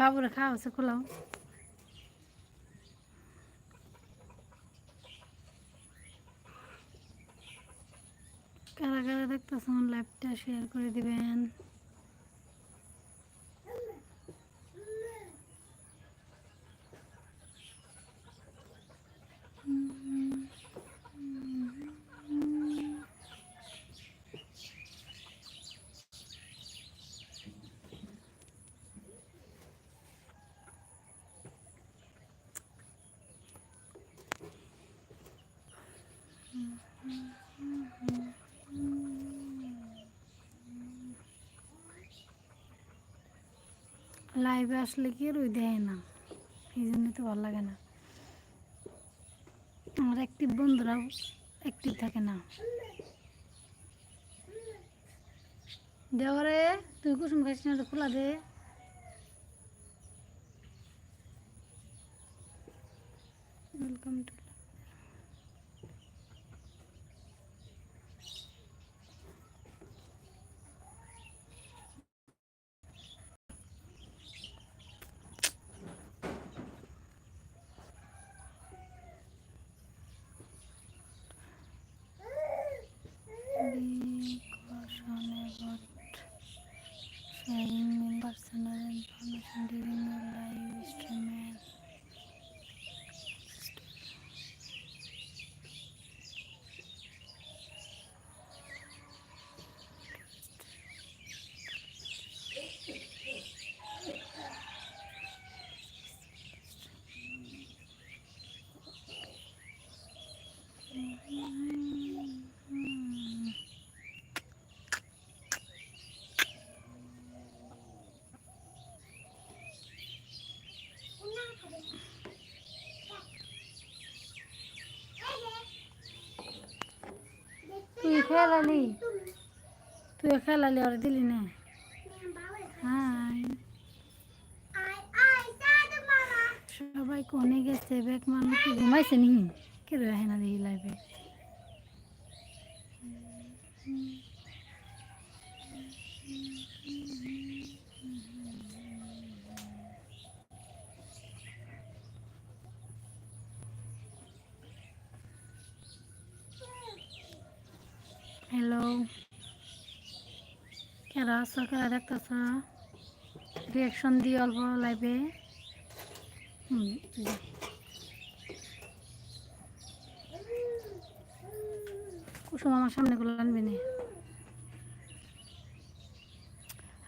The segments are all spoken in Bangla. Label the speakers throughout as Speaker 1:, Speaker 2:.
Speaker 1: বাবুরে খাওয়া আছে খোলাও। কারা কারা দেখতেছেন লাইভটা শেয়ার করে দিবেন। লাইভে আসলে কি রুই দেয় না? এই জন্য তো ভালো লাগে না। আমার অ্যাক্টিভ বন্ধুরাও অ্যাক্টিভ থাকে না। দেওয়ারে তুই কুসুম খাইছিস না খোলা দে। Welcome to sharing members and other information খেলালি? তুই খেলালি আর দিলি না। সবাই কোনে গেছে? বেগ মানুষ কি ঘুমাইছে নি? কে রহে না দেখি লাইভে হ্যালো। কেরা আছো কেরা দেখতেছ? রিয়াকশন দিই অল্প লাইভে কুসুম আমার সামনে গুলো আনবি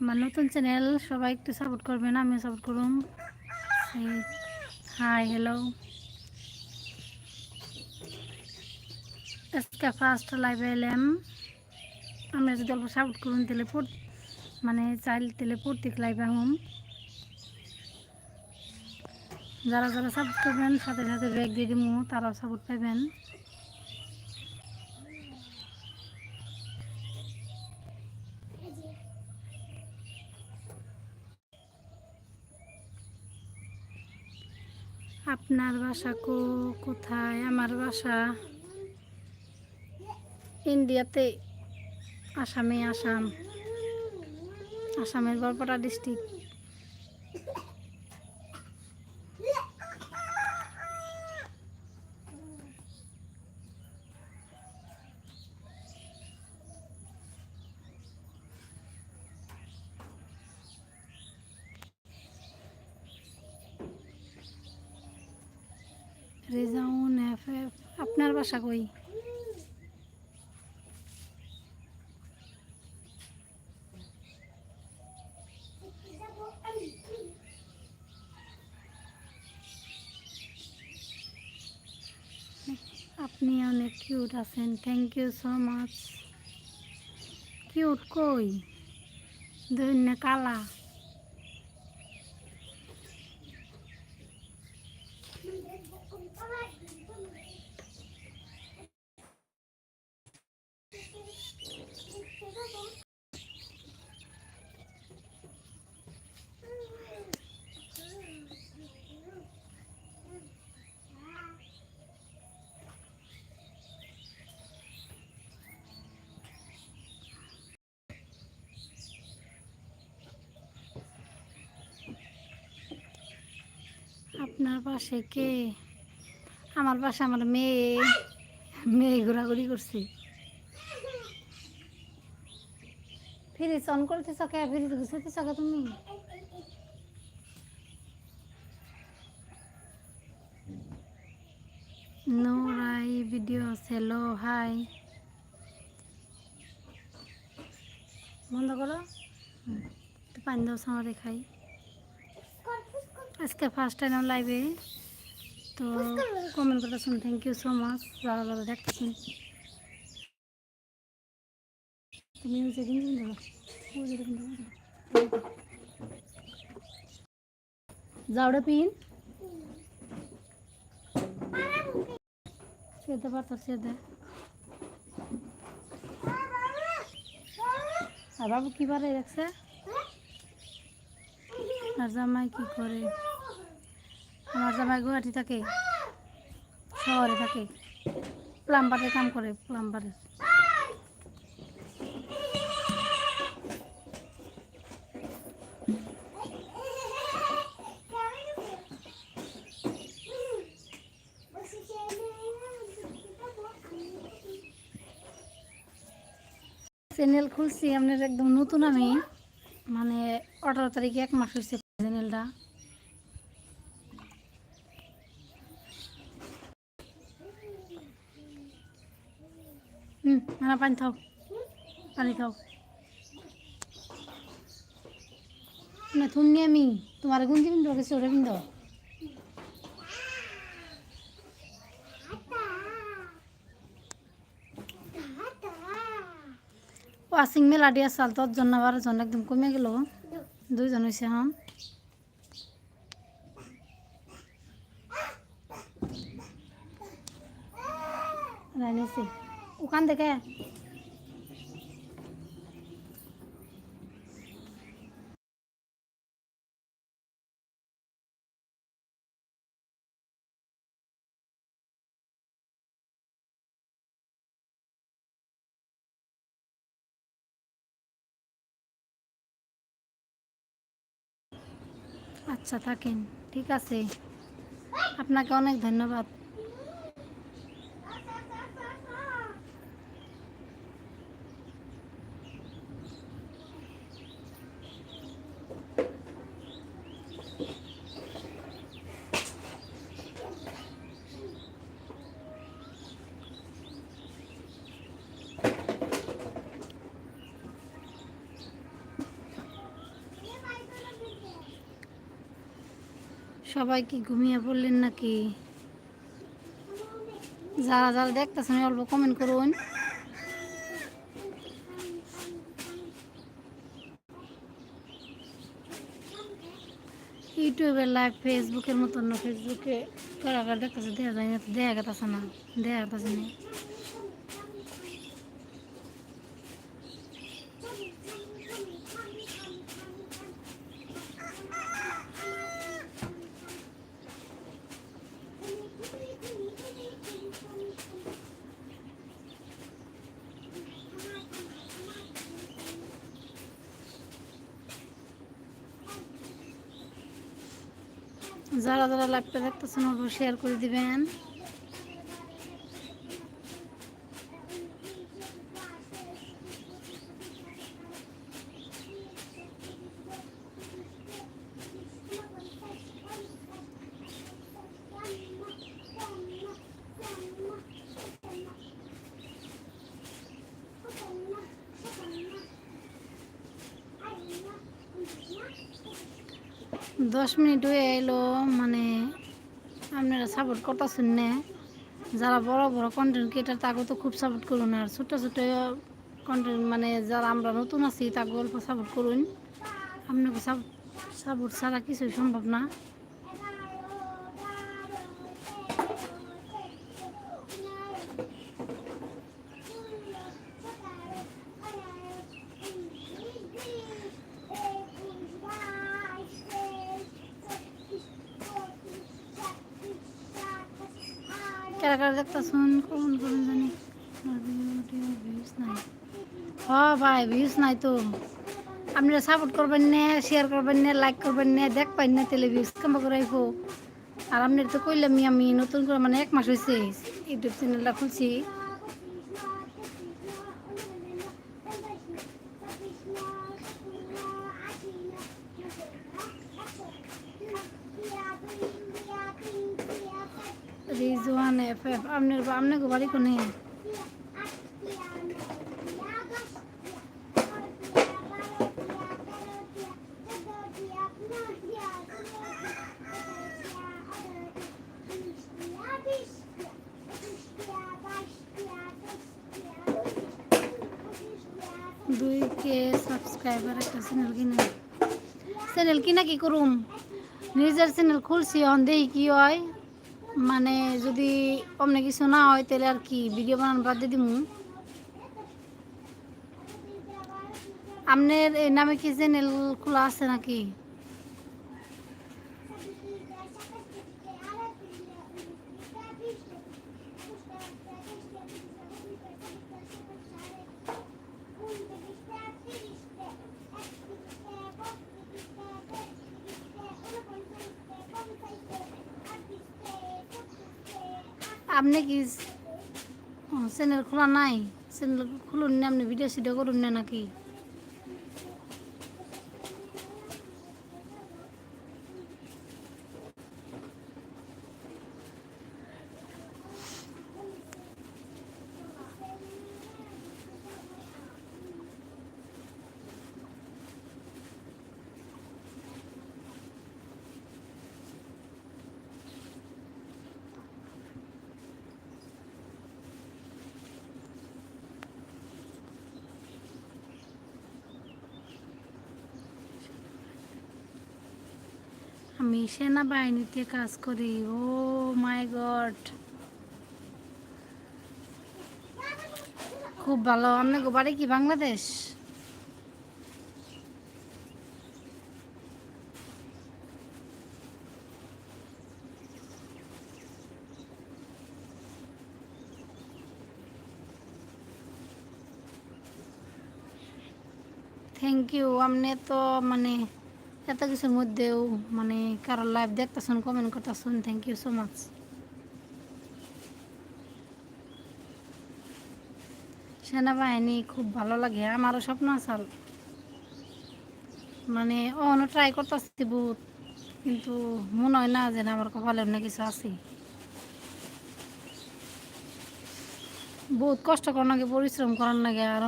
Speaker 1: আমার নতুন চ্যানেল সবাই একটু সাপোর্ট করবেন, আমিও সাপোর্ট করুন হাই হ্যালো আজকে ফার্স্ট লাইভে এলাম। আমরা যদি অল্প সাপোর্ট করুন, তাহলে মানে চাইল তাহলে প্রত্যেক লাইভে হম। যারা যারা সাপোর্ট করবেন, সাথে সাথে ব্যাগ দিয়ে দিব তারাও সাপোর্ট পাবেন আপনার বাসা কো কোথায়? আমার বাসা। ইন্ডিয়াতে আসামে আসাম আসামের বরপটা ডিস্ট্রিক্ট রেজাউন এফ এফ আপনার বাসা কই আপনি অনেক কিউট আছেন thank you so much cute কই দৈন্য কালা পাশে কে? আমার পাশে আমার মেয়ে। মেয়ে ঘোরাঘুরি করছে। ফ্রিজ অন করতেছ কে? ফ্রিজ ঘুষাতেছ কে তুমি? নোরাই ভিডিও হ্যালো হাই বন্ধ করো। পানি দাও, সামারে খাই। আজকে ফার্স্ট টাইম লাইভে তো কমেন্ট করতেছেন থ্যাংক ইউ সো মাচ যারা যারা দেখতেছেন। যাওড়ে পিন। সেতে পারতো সেতে আর বাবু কি বারে দেখছে আর জামাই কি করে? আমার জামাই গুয়াহাটি থাকে, শহরে থাকে প্লাম্বারের কাম করে প্লাম্বারের চ্যানেল খুলছি, আপনার একদম নতুন আমি মানে আঠারো তারিখে এক মাস হয়েছে চ্যানেলটা হুম না পানি খাও পানি খাও না তুমি আমি তোমার গুঞ্জি বিন্দু গেছে ওরে বিন্দু ওয়াশিং মেলাডি আসাল তোর জন্য বারো জন একদম কমে গেল দুইজন হয়েছে হ্যাঁ রানিছি ওখান থেকে আচ্ছা থাকেন। ঠিক আছে। আপনাকে অনেক ধন্যবাদ। সবাই কি ঘুমিয়ে পড়লেন নাকি? যারা যারা দেখতেছেন অল্প কমেন্ট করুন। ইউটিউবে লাইভ ফেসবুকের মতন না ফেসবুকে কারাগার কারা দেখতেছে দেখা যায় না দেখা গেতেছে না দেখা গেতেছে না যারা যারা লাইভটা দেখতেছেন অল্প শেয়ার করে দিবেন। দশ মিনিট হয়ে এলো মানে আপনারা সাপোর্ট করতেছেন না। যারা বড় বড় কন্টেন্ট ক্রিয়েটার তাকে তো খুব সাপোর্ট করুন। আর ছোটো ছোটো কন্টেন্ট মানে যারা আমরা নতুন আছি তাকে অল্প সাপোর্ট করুন। আপনাকে সাপোর্ট ছাড়া কিছুই সম্ভব না। কারা কারা দেখতেছুন, কোন কোন জানি হ ভাই ভিউজ নাই তো। আপনারা সাপোর্ট করবেন না শেয়ার করবেন না লাইক করবেন না, দেখবেন না তেলে ভিউজ কেমন করে আইবো? আর আপনার তো কইলামই আমি নতুন করে মানে এক মাস হয়েছে ইউটিউব চ্যানেলটা খুলছি রিজওয়ান এফ এফ আপনার আপনার বাড়ি কোনে দুই কে সাবস্ক্রাইবার একটা চ্যানেল কিনা চ্যানেল কিনা কি করুম নিজের চ্যানেল খুলছি অন দেখি কি হয় মানে যদি অমনে কিছু না হয়, তাহলে আর কি? ভিডিও বানানো বাদ দিয়ে দিমু। আপনার এই নামে কি চ্যানেল খোলা আছে নাকি? আপনি কি চ্যানেল খোলা নাই? চ্যানেল খুলুন না আপনি ভিডিও সিডিও করুন না নাকি? আমি সেনাবাহিনীতে কাজ করি? ও মাই গড খুব ভালো। আপনার বাড়ি কি বাংলাদেশ? থ্যাংক ইউ আপনি তো মানে এত কিছুর মধ্যেও মানে কারোর লাইভ দেখতেছেন কমেন্ট করতেছেন থ্যাংক ইউ সো মাচ সেনাবাহিনী খুব ভালো লাগে, আমারও স্বপ্ন আসাল মানে অন্য ট্রাই করতেছি বহুত, কিন্তু মনে হয় না যে আমার কপালে অন্য কিছু আছে। বহুত কষ্ট করার লাগে পরিশ্রম করার লাগে আর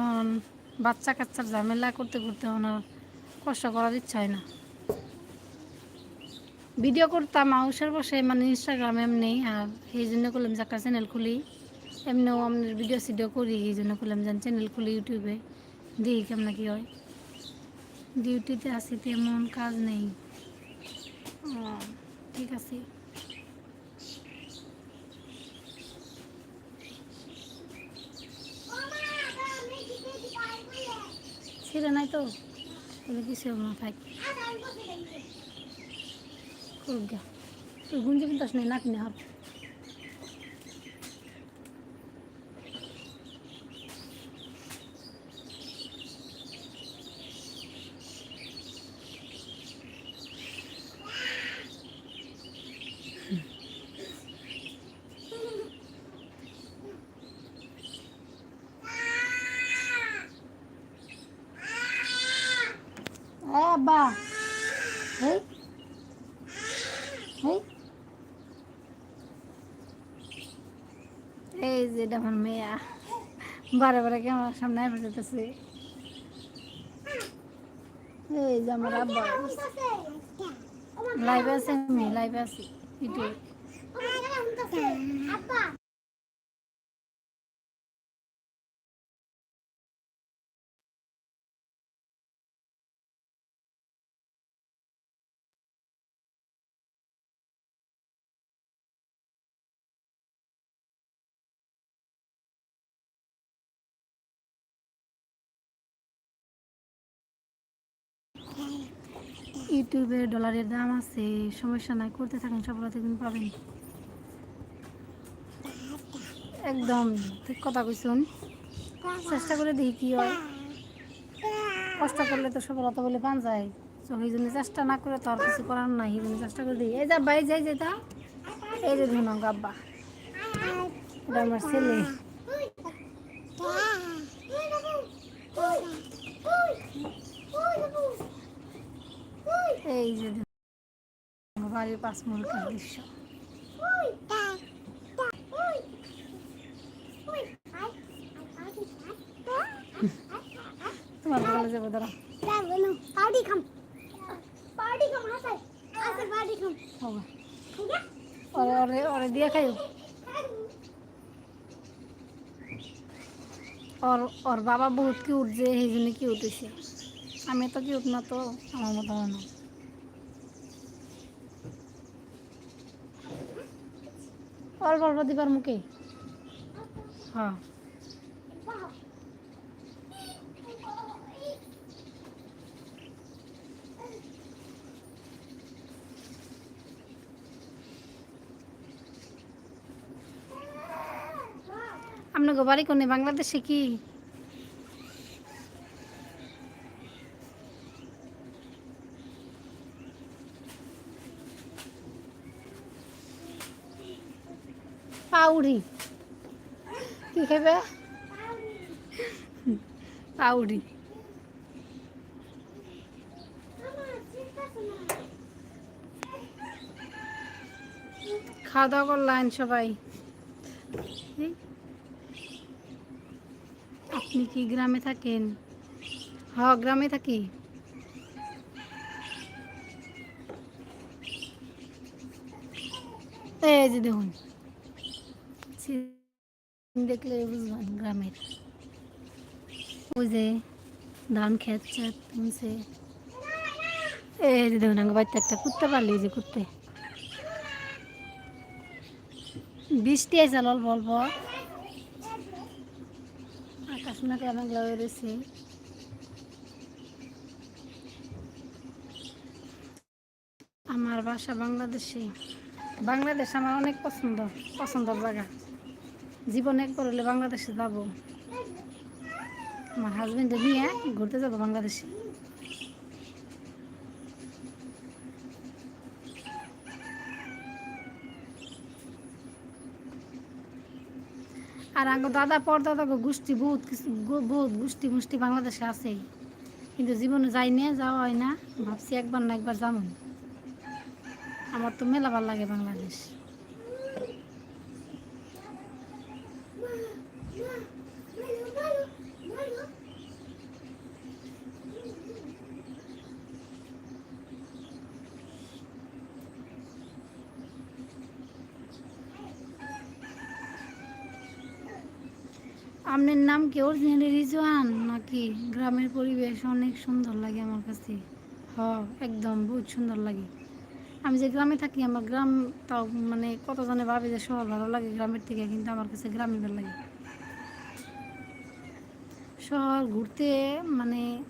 Speaker 1: বাচ্চা কাচ্চার ঝামেলা করতে করতে ওনার কষ্ট করার ইচ্ছা হয় না। ভিডিও করতাম হাউসের বসে মানে ইনস্টাগ্রামে এমনি, আর এই জন্য করলাম যে একটা চ্যানেল খুলি। এমনিও আমি ভিডিও সিডিও করি, এই জন্য করলাম যে চ্যানেল খুলি ইউটিউবে দেখি কেমন কি হয়। ডিউটিতে আছি, তেমন কাজ নেই। ঠিক আছে। ছেড়ে নাই তো? কিছু থাক। করুক গা তুই গুঞ্জি কিন্তু আসলে নাক নে হর আব্বা এই এই এই যে এটা আমার মেয়া। বারে বারে আমার সামনে এসে যেতেছে। এই যে আমার আব্বা লাইভ আছে আমি লাইভ আছি, ইউটিউব। ইউটিউবে ডলারের দাম আছে, সমস্যা নাই, করতে থাকেন, সফলতা কিন্তু পাবেন। একদম ঠিক কথা কইছুন। চেষ্টা করে দেখি কি হয়। কষ্ট করলে তো সফলতা বলে পান যায়। তো সেই জন্য চেষ্টা না করে তো আর কিছু করার নাই সেই জন্য চেষ্টা করে দেখি। এই যা বাই যাই যেটা এই যে ধুনো এটা আমার ছেলে। এই যে বাড়ির পাঁচ মুলকার দৃশ্য তোমার বলে যাব দাঁড়া বাবা বহুত কিউট যে, সেই জন্য কিউট হয়েছে আমি তো কিউট না তো, আমার মতো না। অল্প অল্প দিবার মুখে হ্যাঁ আপনাকে বাড়ি কোনে বাংলাদেশে কি পাউরি। কি খাবে? পাউরি। খাওয়া দাওয়া করলেন সবাই। আপনি কি গ্রামে থাকেন? হ, গ্রামে থাকি। এই যে দেখুন। দেখলে বুঝবেন গ্রামের। ওই যে ধান খেত চেত শুনছে এই যে দেখুন আমার বাড়িতে একটা কুত্তে পারলি যে কুত্তে। বৃষ্টি আছে অল্প অল্প। আকাশ মেঘলা মেঘলা হয়ে রয়েছে। আমার বাসা বাংলাদেশে। বাংলাদেশ আমার অনেক পছন্দ, পছন্দের জায়গা। জীবনে একবার হলে বাংলাদেশে যাব। আমার হাজবেন্ডে নিয়ে ঘুরতে যাব বাংলাদেশে। আর আঙ্গ দাদা পরদাদা গো গোষ্ঠী বহুত কিছু বহুত গোষ্ঠী মুষ্টি বাংলাদেশে আছে। কিন্তু জীবনে যাই নিয়ে যাওয়া হয় না। ভাবছি একবার না একবার যাব আমার তো মেলা ভালো লাগে বাংলাদেশ আপনার নাম কি? অরিজিনালি রিজওয়ান নাকি? গ্রামের পরিবেশ অনেক সুন্দর লাগে আমার কাছে। হ, একদম বহুত সুন্দর লাগে। আমি যে গ্রামে থাকি, আমার গ্রাম তাও মানে কতজনে ভাবে যে শহর ভালো লাগে গ্রামের থেকে, কিন্তু আমার কাছে গ্রামই ভালো লাগে। শহর ঘুরতে মানে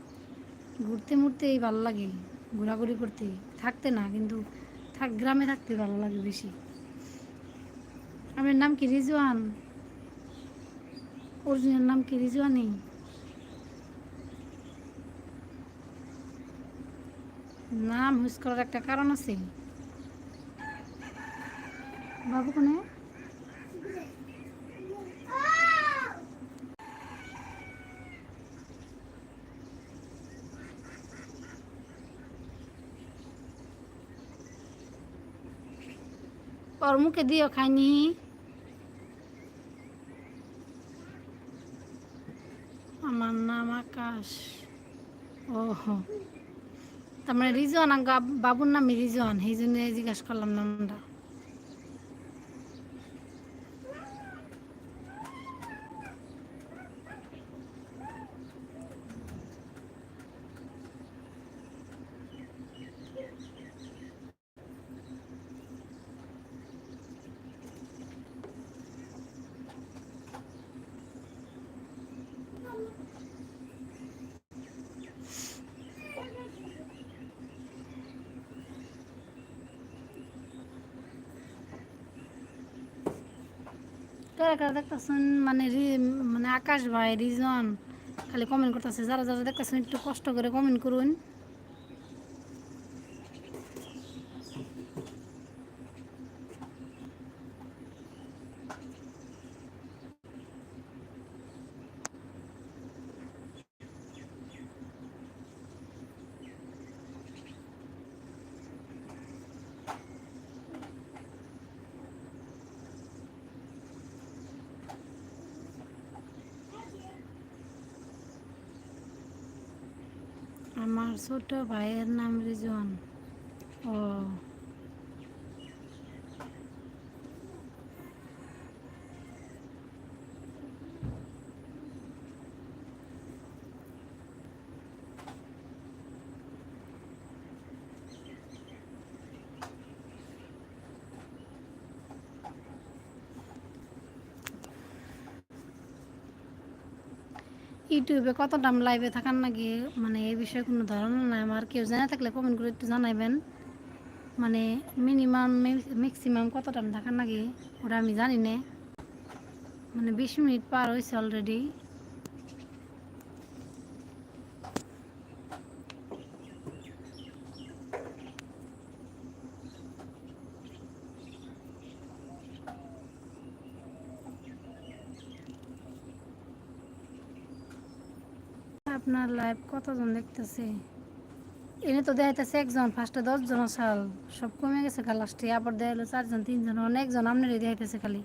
Speaker 1: ঘুরতে মুড়তেই ভালো লাগে, ঘোরাঘুরি করতে। থাকতে না, কিন্তু থাক, গ্রামে থাকতে ভালো লাগে বেশি। আপনার নাম কি? রিজওয়ান? অরিজিনাল নাম কি রিজওয়ানি নাম হুস করার একটা কারণ আছে। বাবু কোনে? ওর মুখে দিও খাইনি আমার নাম আকাশ ও তার মানে রিজন বাবুর নাম রিজন সেই জন্য জিজ্ঞাসা করলাম নামটা। কারা কারা দেখতেছেন মানে মানে আকাশ ভাই, রিজন, খালি কমেন্ট করতেছে, যারা যারা দেখতেছেন, একটু কষ্ট করে কমেন্ট করুন। আমার ছোট ভাইয়ের নাম রিজন ও। ইউটিউবে কত দাম লাইভে থাকার নাকি? মানে এই বিষয়ে কোনো ধারণা নাই। আমার কেউ জানা থাকলে কমেন্ট করে একটু জানাইবেন। মানে মিনিমাম ম্যাক্সিমাম কত দাম থাকার নাকি? ওটা আমি জানি না। মানে বিশ মিনিট পার হয়েছে অলরেডি আপনার লাইভ কতজন দেখতেছে? এনে তো দেখাইতেছে একজন ফার্স্টে দশজন সাল সব কমে গেছে খালাস্টে লাস্টে আবার দেখা চারজন, তিনজন, অনেকজন আপনারই দেখাইতেছে খালি।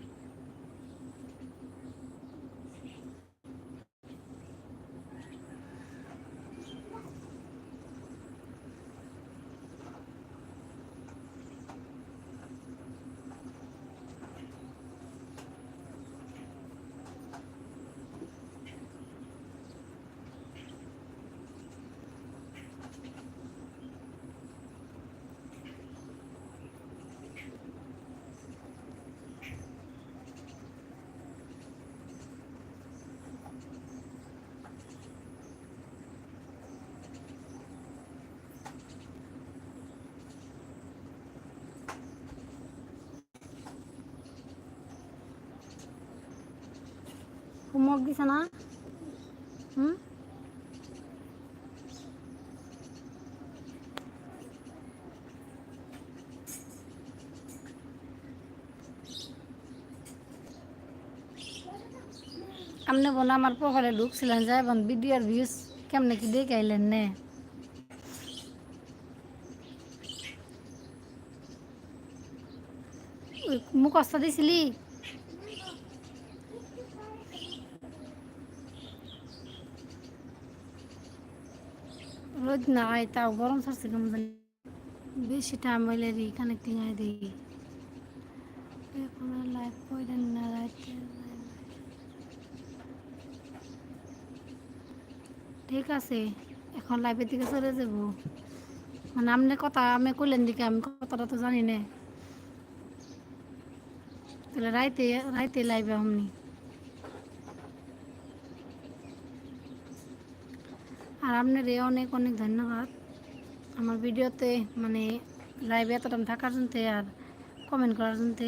Speaker 1: হোমওয়ার্ক দিছে না হুম আপনি বলে আমার প্রোফাইলে ঢুকছিলেন যে এবং ভিডিওর ভিউজ কেমনে কি দেখে আইলেন নে ওই মুখস্থ দিছিলি রোদ না হয়, তাও গরম ছাড়ছে কেমন জানি বেশি টাইম হইলে রি কানেক্টিং আই দিই এখন লাইভ কইলেন না রাইতে ঠিক আছে, এখন লাইভের দিকে চলে যাব। মানে আপনি কথা আমি কইলেন দিকে আমি কথাটা তো জানি না। তাহলে রাইতে রাইতে লাইভে আমনি আর আপনার অনেক অনেক ধন্যবাদ। আমার ভিডিওতে মানে লাইভে এতটা থাকার জন্য আর কমেন্ট করার জন্য।